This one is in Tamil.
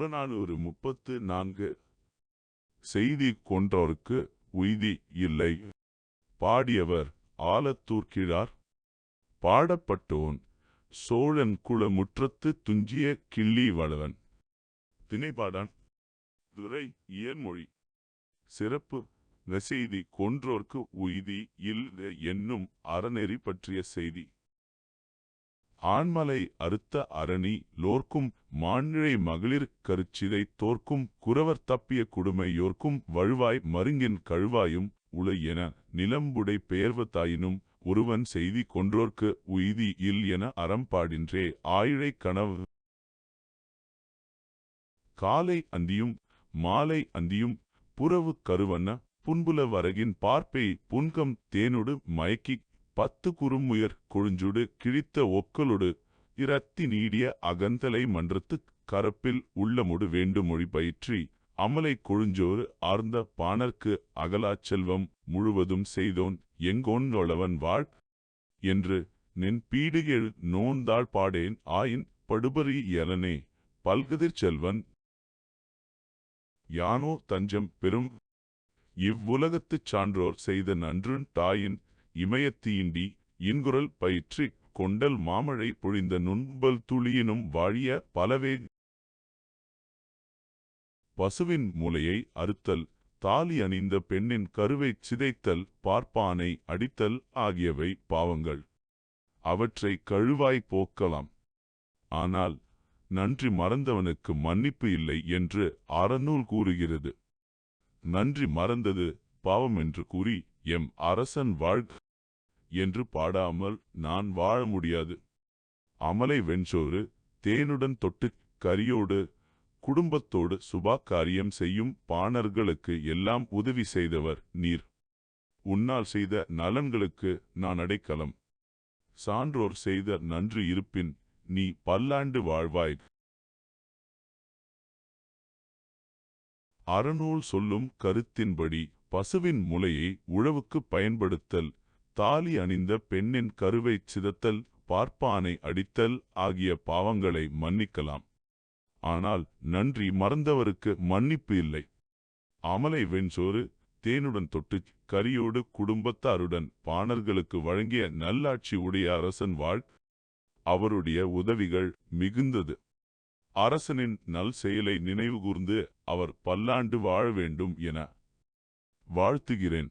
புறநானூறு முப்பத்து நான்கு செய்தி கொன்றோருக்கு உய்தி இல்லை. பாடியவர் ஆலத்தூர் கிழார். பாடப்பட்டோன் சோழன் குல முற்றத்து துஞ்சிய கிள்ளி வளவன். திணைப்பாடான் துரை இயன்மொழி. சிறப்பு நசெய்தி கொன்றோர்க்கு உய்தி இல் என்னும் அறநெறி பற்றிய செய்தி. ஆண்மலை அறுத்த அரணி லோர்க்கும் மாநிலை மகளிர் கருச்சிதை தோற்கும் குறவர் தப்பிய குடுமையோர்க்கும் வழுவாய் மருங்கின் கழுவாயும் உள என நிலம்புடை பெயர்வத்தாயினும் ஒருவன் செய்தி கொன்றோர்க்கு உய்தி இல் என அறம்பாடின்றே ஆயிழை கனவு காலை அந்தியும் மாலை அந்தியும் புறவு கருவண்ண புன்புல வரகின் பார்ப்பை புன்கம் தேனொடு மயக்கிக் பத்து குறுமுயர் கொழுஞ்சுடு கிழித்த ஒக்கலொடு இரத்தி நீடிய அகந்தலை மன்றத்து கரப்பில் உள்ளமுடு வேண்டுமொழி பயிற்றி அமலை கொழுஞ்சோறு ஆர்ந்த பாணர்க்கு அகலாச் செல்வம் முழுவதும் செய்தோன் எங்கோன்றொளவன் வாழ் என்று நின் பீடுகெழு நோந்தாள் பாடேன் ஆயின் படுபரி எலனே பல்கதிர் செல்வன் யானோ தஞ்சம் பெரும் இவ்வுலகத்துச் சான்றோர் செய்த நன்றுன் தாயின் இமயத்தீண்டி இன்குரல் பயிற்று கொண்டல் மாமழை பொழிந்த நுண்பல் துளியினும் வாழிய பலவே பசுவின் முலையை அறுத்தல் தாலி அணிந்த பெண்ணின் கருவைச் சிதைத்தல் பார்ப்பானை அடித்தல் ஆகியவை பாவங்கள். அவற்றை கழுவாய் போக்கலாம். ஆனால் நன்றி மறந்தவனுக்கு மன்னிப்பு இல்லை என்று அறநூல் கூறுகிறது. நன்றி மறந்தது பாவம் என்று கூறி எம் அரசன் வாழ்க. என்று பாடாமல் நான் வாழ முடியாது. அமலை வெஞ்சோறு தேனுடன் தொட்டு கரியோடு குடும்பத்தோடு சுபாக்காரியம் செய்யும் பாணர்களுக்கு எல்லாம் உதவி செய்தவர் நீர். உன்னால் செய்த நலன்களுக்கு நான் அடைக்கலம். சான்றோர் செய்த நன்று இருப்பின் நீ பல்லாண்டு வாழ்வாய். அறநூல் சொல்லும் கருத்தின்படி பசுவின் முலையை உழவுக்குப் பயன்படுத்தல் தாலி அணிந்த பெண்ணின் கருவைச் சிதத்தல் பார்ப்பானை அடித்தல் ஆகிய பாவங்களை மன்னிக்கலாம். ஆனால் நன்றி மறந்தவருக்கு மன்னிப்பு இல்லை. அமலை வெண்சோறு தேனுடன் தொட்டு கரியோடு குடும்பத்தாருடன் பாணர்களுக்கு வழங்கிய நல்லாட்சி உடைய அரசன் வாழ் அவருடைய உதவிகள் மிகுந்தது. அரசனின் நல் செயலை நினைவுகூர்ந்து அவர் பல்லாண்டு வாழ வேண்டும் என வாழ்த்துகிறேன்.